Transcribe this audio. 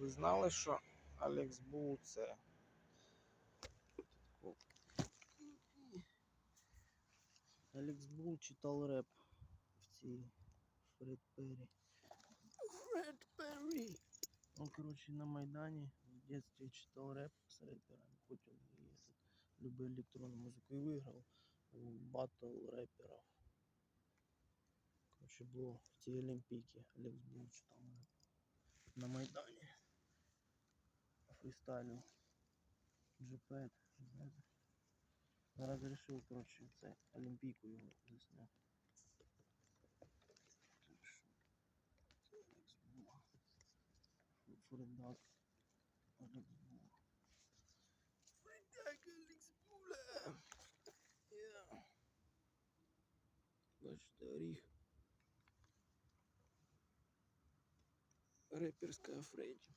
Ви знали, що Алекс Бул це. Алекс Бул читав реп в цій Фред Перрі. Фред Перрі! Он, короче, на Майдані в детстве читав реп з реперами, потім любив електронну музику і виграв у батл реперів. Короче, було в цій Олімпійці. Алекс Бул читав реп на Майдані. Фрістайлів. Джепет, знаєте. Зараз вирішив, коротше, це Олімпійку його засняти. Так що, це Алекс Бул. Фредак. Фредак Алекс Була. Оріх. Реперська Фредді.